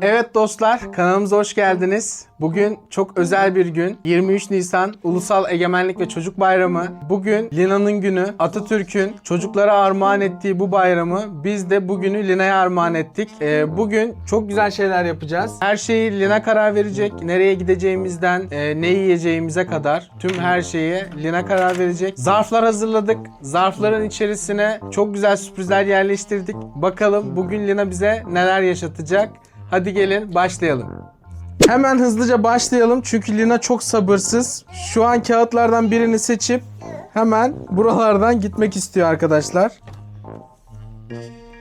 Evet dostlar, kanalımıza hoş geldiniz. Bugün çok özel bir gün. 23 Nisan Ulusal Egemenlik ve Çocuk Bayramı. Bugün Lina'nın günü. Atatürk'ün çocuklara armağan ettiği bu bayramı biz de bugünü Lina'ya armağan ettik. Ee, bugün çok güzel şeyler yapacağız. Her şeyi Lina karar verecek. Nereye gideceğimizden, e, ne yiyeceğimize kadar tüm her şeye Lina karar verecek. Zarflar hazırladık. Zarfların içerisine çok güzel sürprizler yerleştirdik. Bakalım bugün Lina bize neler yaşatacak. Hadi gelin başlayalım. Hemen hızlıca başlayalım çünkü Lina çok sabırsız. Şu an kağıtlardan birini seçip hemen buralardan gitmek istiyor arkadaşlar.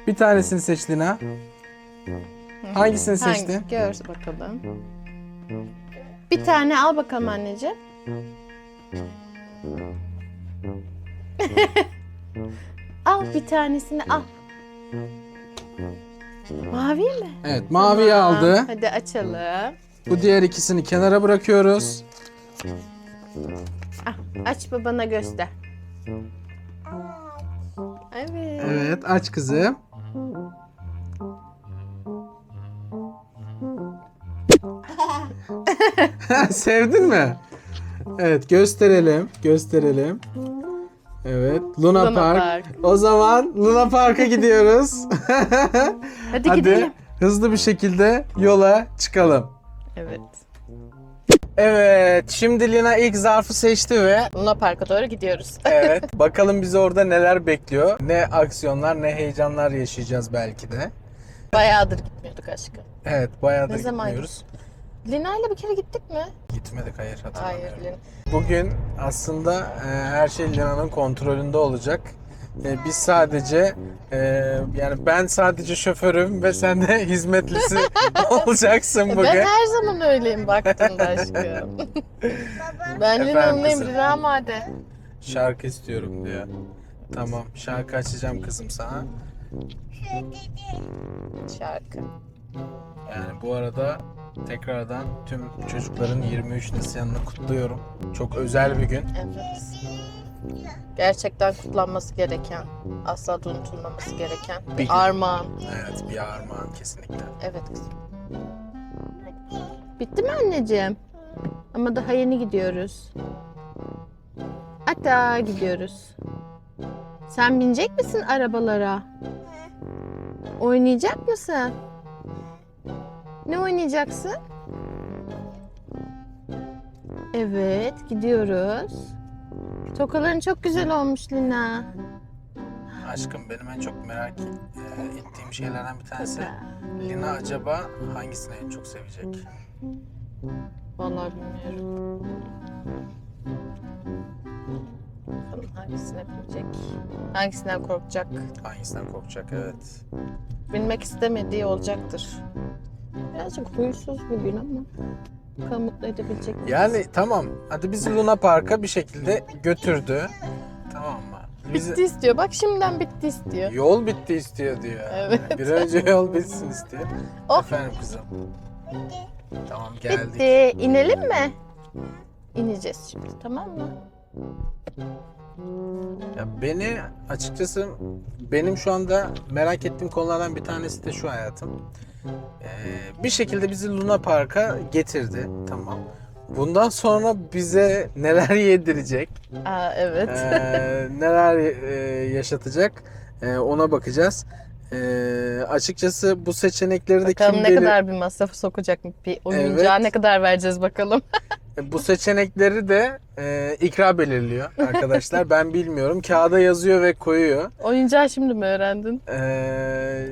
Bir tanesini seç Lina. Hangisini seçtin? Hangi? Gör bakalım. Bir tane al bakalım anneciğim. al bir tanesini al. Mavi mi? Evet maviyi Tamam, aldı. Hadi açalım. Bu diğer ikisini kenara bırakıyoruz. Ah, aç babana göster. Evet. Evet aç kızım. Sevdin mi? Evet gösterelim. Gösterelim. Evet Luna, Luna Park. Park. O zaman Luna Park'a gidiyoruz. Hadi, Hadi gidelim. hızlı bir şekilde yola çıkalım. Evet. Evet şimdi Lina ilk zarfı seçti ve Luna Park'a doğru gidiyoruz. evet bakalım bizi orada neler bekliyor. Ne aksiyonlar ne heyecanlar yaşayacağız belki de. Bayağıdır gitmiyorduk aşkım. Evet bayağıdır Ne zaman gitmiyoruz. Lina ile bir kere gittik mi? Gitmedik hayır hatırlamıyorum. Hayır Lina. Bugün aslında e, her şey Lina'nın kontrolünde olacak. E, biz sadece e, yani ben sadece şoförüm ve sen de hizmetlisi olacaksın bugün. Ben her zaman öyleyim baktığında aşkım. ben emri ramade. Şarkı istiyorum diyor. Tamam şarkı açacağım kızım sana. Şarkı. Yani bu arada tekrardan tüm çocukların 23 Nisan'ını kutluyorum. Çok özel bir gün. Evet. Gerçekten kutlanması gereken, asla da unutulmaması gereken Bir bir armağan. Evet bir armağan kesinlikle. Evet kızım. Bitti mi anneciğim? Ama daha yeni gidiyoruz. Hatta gidiyoruz. Sen binecek misin arabalara? Oynayacak mısın? Ne oynayacaksın? Evet, gidiyoruz. Tokaların çok güzel olmuş Lina. Aşkım benim en çok merak e, ettiğim şeylerden bir tanesi Lina acaba hangisini en çok sevecek? Vallahi bilmiyorum. Bakalım hangisine bilecek? Hangisinden korkacak? Hangisinden korkacak evet. Bilmek istemediği olacaktır. Birazcık huysuz bugün ama bakalım mutlu edebilecek miyiz? Yani tamam hadi bizi Luna Park'a bir şekilde götürdü. Tamam mı? Bizi- Bitti istiyor. Bak şimdiden bitti istiyor. Yol bitti istiyor diyor. Evet. Bir önce yol bitsin istiyor. Oh. Efendim kızım. Tamam geldik. Bitti. İnelim mi? İneceğiz şimdi tamam mı? Ya beni açıkçası benim şu anda merak ettiğim konulardan bir tanesi de şu hayatım. Ee, bir şekilde bizi Luna Park'a getirdi. Tamam. Bundan sonra bize neler yedirecek, Aa evet. ee, neler e, yaşatacak ee, ona bakacağız. Ee, açıkçası bu seçenekleri de bakalım kim ne belir- kadar bir masraf sokacak bir oyuncağa Evet. ne kadar vereceğiz bakalım. Bu seçenekleri de e, ikra belirliyor arkadaşlar. ben bilmiyorum. Kağıda yazıyor ve koyuyor. Oyuncağı şimdi mi öğrendin? Ee,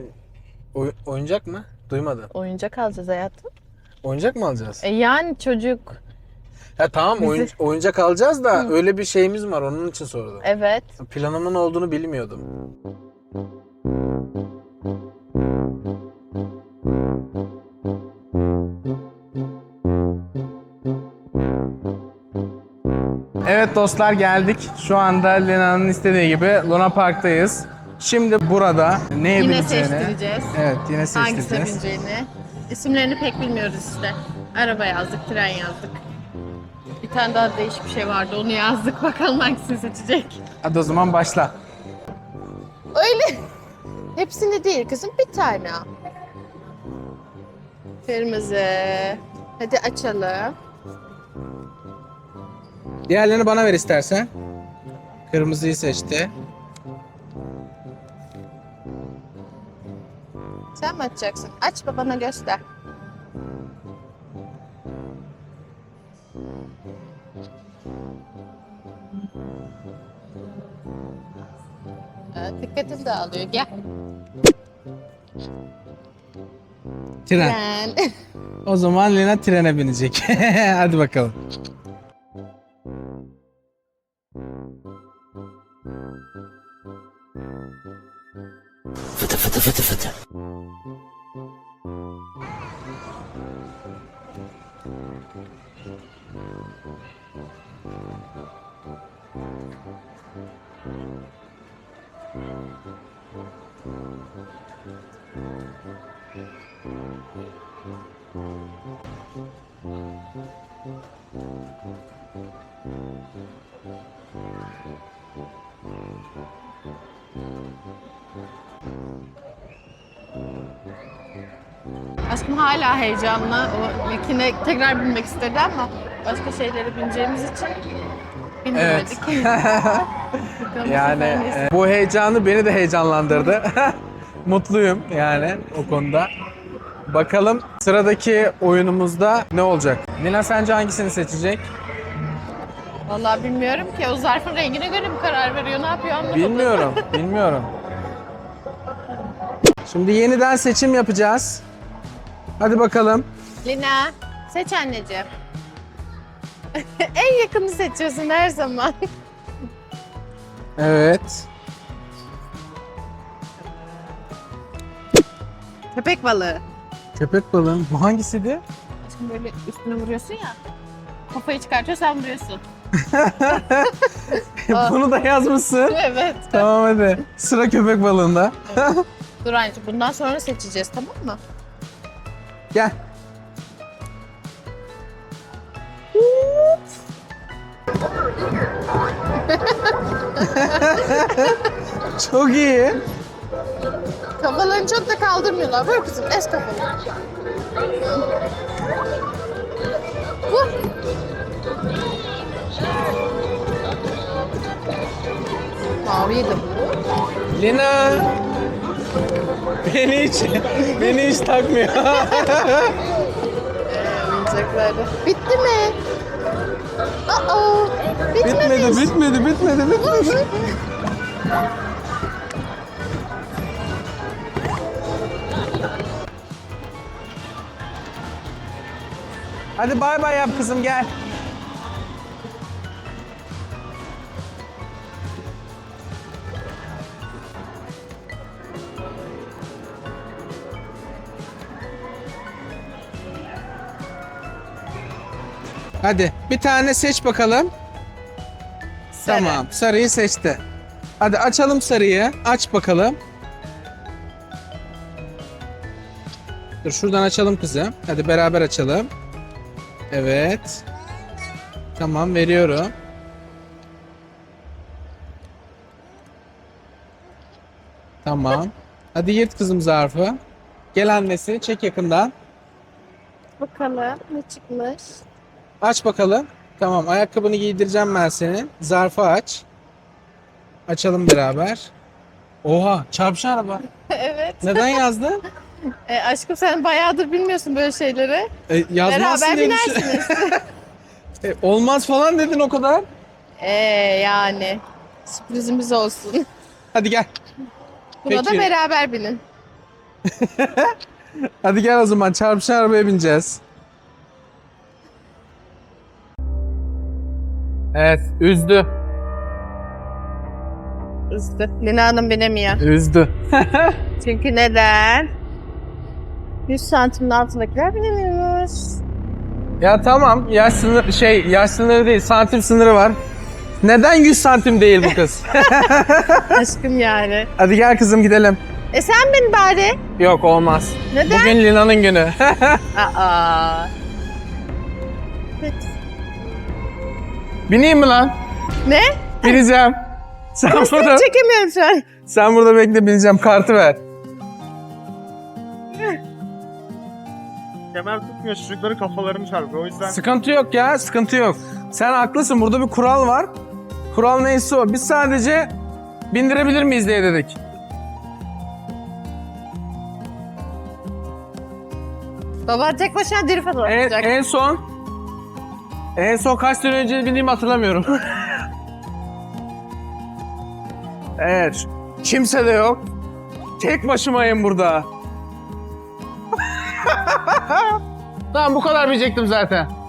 oy- oyuncak mı? Duymadım. Oyuncak alacağız hayatım. Oyuncak mı alacağız? E yani çocuk. Ha tamam bizi- oyun- oyuncak alacağız da öyle bir şeyimiz var onun için sordum. Evet. Planımın olduğunu bilmiyordum. Evet dostlar geldik. Şu anda Lena'nın istediği gibi Luna Park'tayız. Şimdi burada ne Yine yapabileceğini... seçtireceğiz. Evet yine Hangisine seçtireceğiz. bineceğini. İsimlerini pek bilmiyoruz işte. Araba yazdık, tren yazdık. Bir tane daha değişik bir şey vardı onu yazdık. Bakalım hangisini seçecek. Hadi o zaman başla. Öyle. Hepsini değil kızım bir tane. Kırmızı. Hadi açalım. Diğerlerini bana ver istersen. Kırmızıyı seçti. Sen mi açacaksın? Aç babana göster. Aa, Dikkatim dağılıyor. Gel. Tren. Gel. O zaman Lina trene binecek. Hadi bakalım. fıtı fıtı fıtı. Thank you. Aşkım hala heyecanlı. O ilkine tekrar binmek istedi ama başka şeylere bineceğimiz için binmedik. Bakalım bu Yani e, bu heyecanı beni de heyecanlandırdı. Mutluyum yani o konuda. Bakalım sıradaki oyunumuzda ne olacak? Lina sence hangisini seçecek? Vallahi bilmiyorum ki. O zarfın rengine göre mi karar veriyor? Ne yapıyor anlamadım. Bilmiyorum, bilmiyorum. Şimdi yeniden seçim yapacağız. Hadi bakalım. Lina, seç anneciğim. en yakını seçiyorsun her zaman. Evet. Köpek balığı. Köpek balığı. Bu hangisiydi? Şimdi böyle üstüne vuruyorsun ya. Kafayı çıkartıyor sen vuruyorsun. Bunu da yazmışsın. evet. tamam hadi. Sıra köpek balığında. Dur anneciğim bundan sonra seçeceğiz tamam mı? Gel. Çok iyi. Kafalarını çok da kaldırmıyorlar. Vur kızım es kafanı. Vur. Maviydi. Lina. Beni hiç, beni hiç takmıyor. Oyuncaklarda. Bitti mi? Aa, bitmemiş. bitmedi, bitmedi, bitmedi, bitmedi. Hadi bay bay yap kızım gel. Hadi bir tane seç bakalım. Sarı. Tamam sarıyı seçti. Hadi açalım sarıyı. Aç bakalım. Dur şuradan açalım kızım. Hadi beraber açalım. Evet. Tamam veriyorum. Tamam. Hadi yırt kızım zarfı. Gel annesi çek yakından. Bakalım ne çıkmış. Aç bakalım. Tamam ayakkabını giydireceğim ben senin. Zarfı aç. Açalım beraber. Oha çarpışan araba. evet. Neden yazdın? E, aşkım sen bayağıdır bilmiyorsun böyle şeyleri. E, yazmazsın Beraber diye düşün- binersiniz. E, olmaz falan dedin o kadar. Ee yani. Sürprizimiz olsun. Hadi gel. Buna da Peki. beraber binin. Hadi gel o zaman çarpışan arabaya bineceğiz. Evet üzdü. Üstü. Lina Hanım binemiyor. Üzdü. Çünkü neden? 100 santimin altındakiler binemiyormuş. Ya tamam yaş sınırı şey yaş sınırı değil santim sınırı var. Neden 100 santim değil bu kız? Aşkım yani. Hadi gel kızım gidelim. E sen bin bari. Yok olmaz. Neden? Bugün Lina'nın günü. Aa. Bineyim mi lan? Ne? Bineceğim. Sen burada, Çekemiyorum şu an. sen burada bekle bineceğim kartı ver. kemer tutmuyor çocukların kafalarını çarpıyor. O yüzden Sıkıntı yok ya, sıkıntı yok. Sen haklısın. Burada bir kural var. Kural neyse o. Biz sadece bindirebilir miyiz diye dedik. Baba tek başına drift En, atacak. en son en son kaç sene önce bindiğimi hatırlamıyorum. evet. Kimse de yok. Tek başımayım burada. tamam bu kadar bilecektim zaten.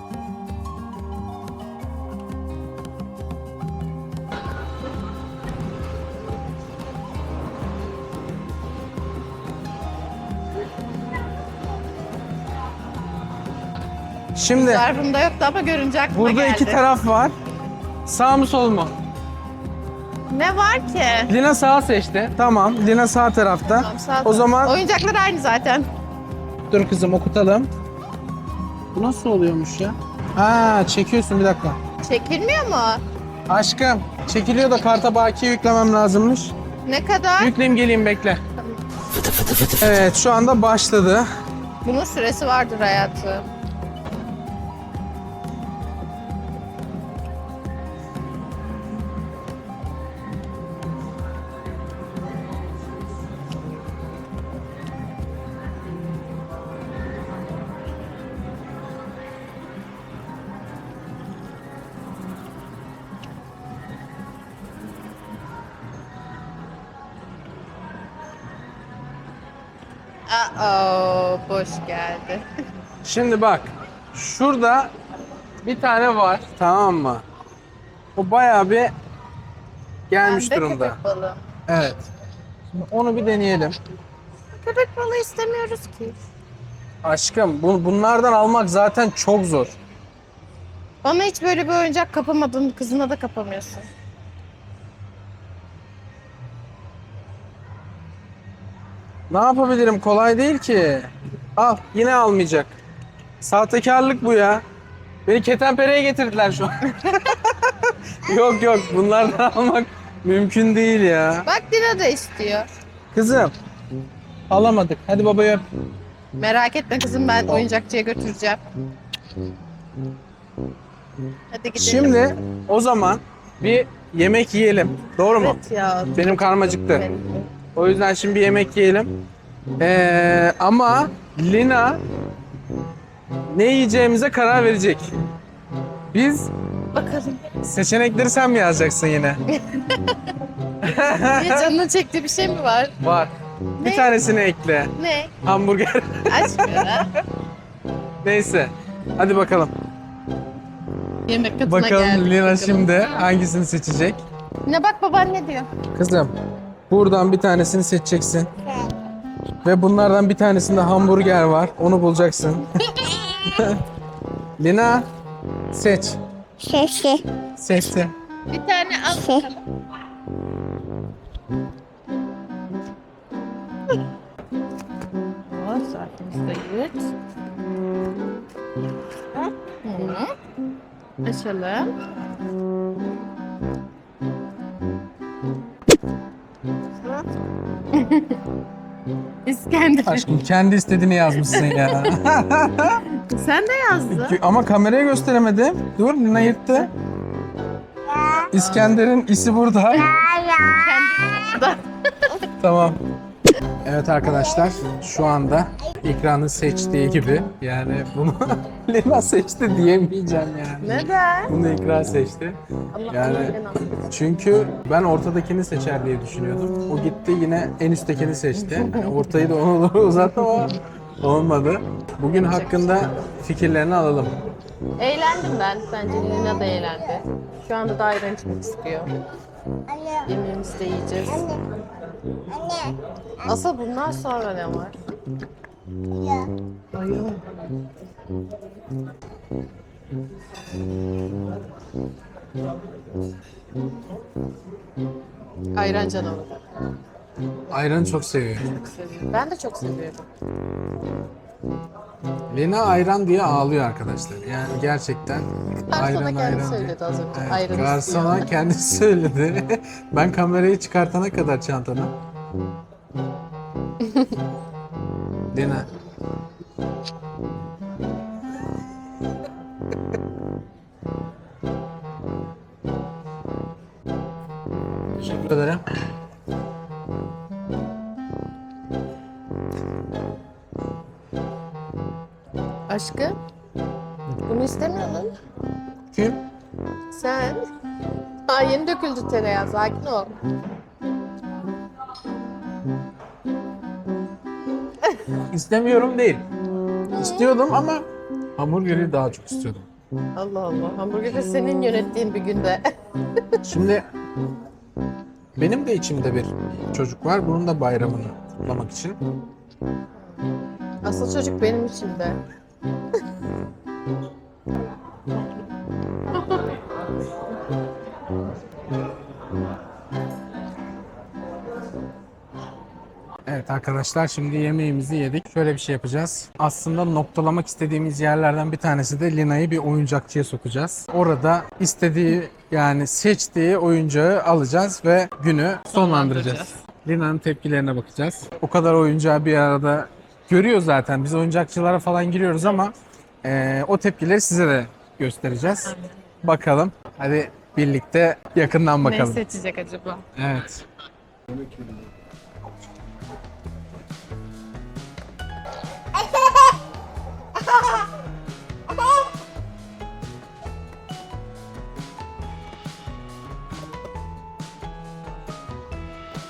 Şimdi Zarfımda yoktu ama görünce aklıma Burada geldi. iki taraf var. Sağ mı sol mu? Ne var ki? Lina sağ seçti. Tamam. Lina sağ tarafta. Tamam, sağ o zaman Oyuncaklar aynı zaten. dur kızım okutalım. Bu nasıl oluyormuş ya? Ha çekiyorsun bir dakika. Çekilmiyor mu? Aşkım çekiliyor da karta bakiye yüklemem lazımmış. Ne kadar? Yükleyeyim geleyim bekle. Evet şu anda başladı. Bunun süresi vardır hayatı. Aa, boş geldi. Şimdi bak şurada bir tane var tamam mı? O bayağı bir gelmiş Pembe durumda. köpek balığı. Evet. Şimdi onu bir deneyelim. Köpek balığı istemiyoruz ki. Aşkım bu, bunlardan almak zaten çok zor. Bana hiç böyle bir oyuncak kapamadın, kızına da kapamıyorsun. Ne yapabilirim? Kolay değil ki. Al, yine almayacak. Sahtekarlık bu ya. Beni ketenpereye getirdiler şu an. yok yok, bunlardan almak mümkün değil ya. Bak Dina da istiyor. Kızım, alamadık. Hadi babayı öp. Merak etme kızım ben oyuncakçıya götüreceğim. Hadi gidelim. Şimdi o zaman bir yemek yiyelim. Doğru mu? Evet ya. Benim karnım acıktı. O yüzden şimdi bir yemek yiyelim. Ee, ama Lina ne yiyeceğimize karar verecek. Biz Bakalım. seçenekleri sen mi yazacaksın yine? Niye canının çektiği bir şey mi var? Var. Bir Ne? tanesini ekle. Ne? Hamburger. Açmıyor ha. Neyse. Hadi bakalım. Yemek katına Bakalım geldik. Lina şimdi hangisini seçecek? Ne bak baban ne diyor? Kızım buradan bir tanesini seçeceksin. Ve bunlardan bir tanesinde hamburger var. Onu bulacaksın. Lina seç. Sesi. Seçti. Bir tane al bakalım. O saatimizdeyız. Hı. Açalım. İskender. Aşkım kendi istediğini yazmışsın ya. Sen de yazdın. Ama kameraya gösteremedim. Dur Lina yırttı. İskender'in isi burada. tamam. Evet arkadaşlar şu anda ekranın seçtiği gibi yani bunu Lina seçti diyemeyeceğim yani. Neden? Bunu ekran seçti. Allah Yani- Allah, Allah. Çünkü ben ortadakini seçer diye düşünüyordum. O gitti yine en üsttekini seçti. Yani ortayı da ona doğru uzattı ama olmadı. Bugün hakkında fikirlerini alalım. Eğlendim ben. Bence Lina da eğlendi. Şu anda da ayran içmek istiyor. Anne. Yemeğimizi de yiyeceğiz. Anne. Asıl bundan sonra ne var? Ya. Ayran. Ayran canavarı. Ayranı çok seviyor. Çok seviyorum. Ben de çok seviyorum. Lena ayran diye ağlıyor arkadaşlar. Yani gerçekten Garsona ayran kendi ayran söyledi az önce. Evet, Ayran garsona istiyor. kendisi söyledi. ben kamerayı çıkartana kadar çantana. Lena Teşekkür ederim. Aşkım. Bunu istemiyordun. Kim? Sen. Aa yeni döküldü tereyağı. Sakin ol. İstemiyorum değil. İstiyordum ama hamburgeri daha çok istiyordum. Allah Allah. Hamburgeri senin yönettiğin bir günde. Şimdi benim de içimde bir çocuk var. Bunun da bayramını kutlamak için. Asıl çocuk benim içimde. Evet arkadaşlar şimdi yemeğimizi yedik. Şöyle bir şey yapacağız. Aslında noktalamak istediğimiz yerlerden bir tanesi de Lina'yı bir oyuncakçıya sokacağız. Orada istediği yani seçtiği oyuncağı alacağız ve günü sonlandıracağız. Lina'nın tepkilerine bakacağız. O kadar oyuncağı bir arada görüyor zaten. Biz oyuncakçılara falan giriyoruz ama eee, o tepkileri size de göstereceğiz. Bakalım. Hadi birlikte yakından Ne bakalım. seçecek acaba? Evet.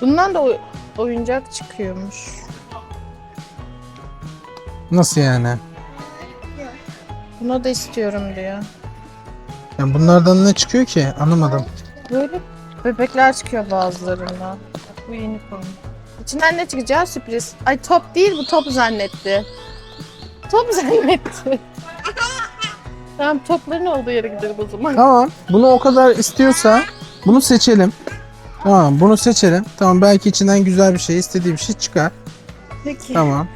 Bundan da oy- oyuncak çıkıyormuş. Nasıl yani? Buna da istiyorum diyor. Yani bunlardan ne çıkıyor ki? Anlamadım. Böyle bebekler çıkıyor bazılarından. Bu unicorn. İçinden ne çıkacağı sürpriz. Ay top değil bu top zannetti. Top zannetti. tamam topların olduğu yere gidelim o zaman. Tamam. Bunu o kadar istiyorsa bunu seçelim. Tamam bunu seçelim. Tamam belki içinden güzel bir şey istediği bir şey çıkar. Peki. Tamam.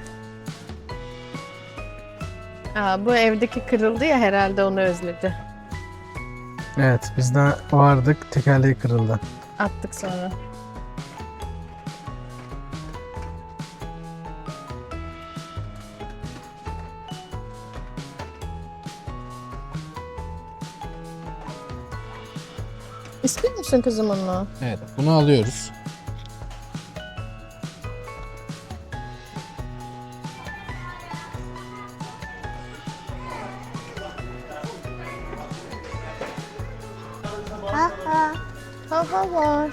Aa, bu evdeki kırıldı ya herhalde onu özledi. Evet biz de vardık tekerleği kırıldı. Attık sonra. İstiyor musun kızım onu? Evet bunu alıyoruz. Ha ha. Aha var.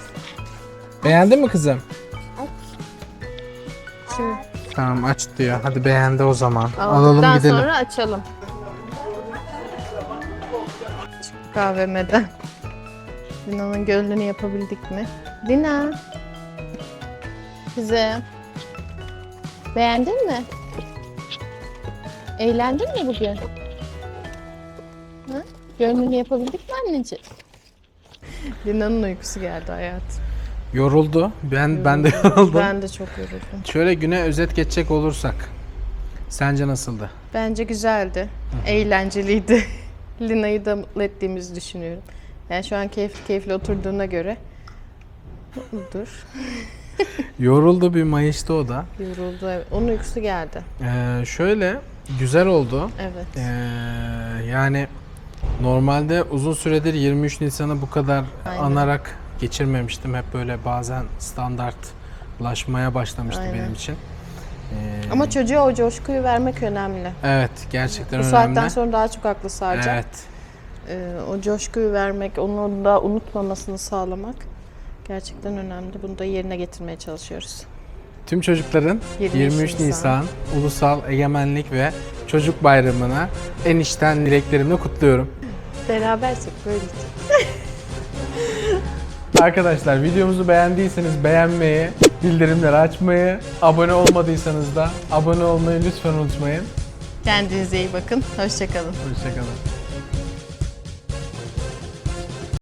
Beğendin mi kızım? Şimdi Tamam aç diyor. Hadi beğendi o zaman. aldıktan Alalım gidelim. sonra açalım. Çıktık kahvemeden. Dina'nın gönlünü yapabildik mi? Dina. Kızım. Beğendin mi? Eğlendin mi bugün? Ha? Gönlünü yapabildik mi anneciğim? Dina'nın uykusu geldi hayatım. Yoruldu. Ben ben de yoruldum. Ben de çok yoruldum. Şöyle güne özet geçecek olursak. Sence nasıldı? Bence güzeldi. Eğlenceliydi. Lina'yı da mutlu ettiğimizi düşünüyorum. Yani şu an keyifli keyifli oturduğuna göre mutludur. Yoruldu bir mayıştı o da. Yoruldu. Evet. Onun uykusu geldi. Ee, şöyle güzel oldu. Evet. Ee, yani normalde uzun süredir 23 Nisan'ı bu kadar Aynen. anarak geçirmemiştim. Hep böyle bazen standartlaşmaya başlamıştı Aynen. benim için. Ee, Ama çocuğa o coşkuyu vermek önemli. evet gerçekten Bu önemli. saatten sonra daha çok aklı saracak. Evet. Ee, o coşkuyu vermek, onu da unutmamasını sağlamak gerçekten önemli. Bunu da yerine getirmeye çalışıyoruz. Tüm çocukların 23 23 Nisan, Nisan Ulusal Egemenlik ve Çocuk Bayramı'na en içten dileklerimle kutluyorum. Beraber çek böyle. Arkadaşlar videomuzu beğendiyseniz beğenmeyi, bildirimleri açmayı, abone olmadıysanız da abone olmayı lütfen unutmayın. Kendinize iyi bakın. Hoşçakalın. Hoşçakalın.